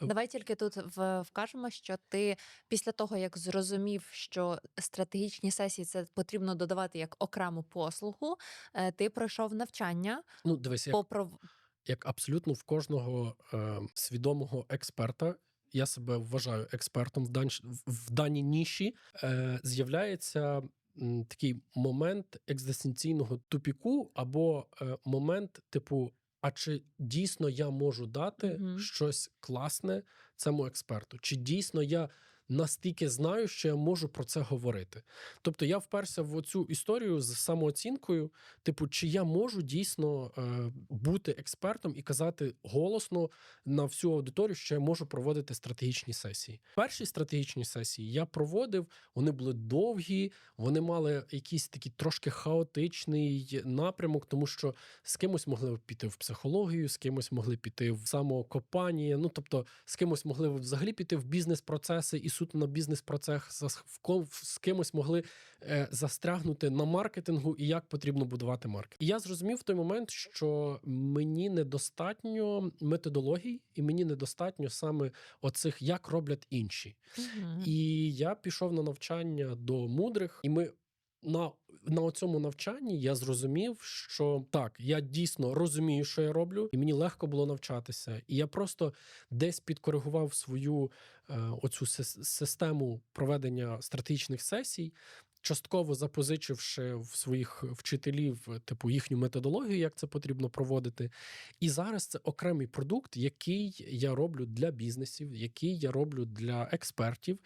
Давай тільки тут вкажемо, що ти після того, як зрозумів, що стратегічні сесії це потрібно додавати як окрему послугу, е, ти пройшов навчання Ну, дивись, як, по пров... як абсолютно в кожного е, свідомого експерта. Я себе вважаю експертом в, дан... в даній ніші. Е, з'являється такий момент екзистенційного тупіку, або е, момент, типу, а чи дійсно я можу дати Мгм. щось класне цьому експерту? Чи дійсно я настільки знаю, що я можу про це говорити? Тобто я вперся в цю історію з самооцінкою, типу, чи я можу дійсно е, бути експертом і казати голосно на всю аудиторію, що я можу проводити стратегічні сесії. Перші стратегічні сесії я проводив, вони були довгі, вони мали якийсь такий трошки хаотичний напрямок, тому що з кимось могли піти в психологію, з кимось могли піти в самокопання. Ну тобто, з кимось могли взагалі піти в бізнес-процеси і суто на бізнес-процес, в ком- з кимось могли е, застрягнути на маркетингу і як потрібно будувати маркетинг. І я зрозумів в той момент, що мені недостатньо методологій, і мені недостатньо саме оцих, як роблять інші. Угу. І я пішов на навчання до мудрих, і ми. На, на цьому навчанні я зрозумів, що так, я дійсно розумію, що я роблю, і мені легко було навчатися. І я просто десь підкоригував свою е, оцю систему проведення стратегічних сесій, частково запозичивши в своїх вчителів, типу, їхню методологію, як це потрібно проводити. І зараз це окремий продукт, який я роблю для бізнесів, який я роблю для експертів.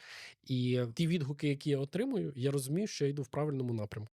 І ті відгуки, які я отримую, я розумію, що я йду в правильному напрямку.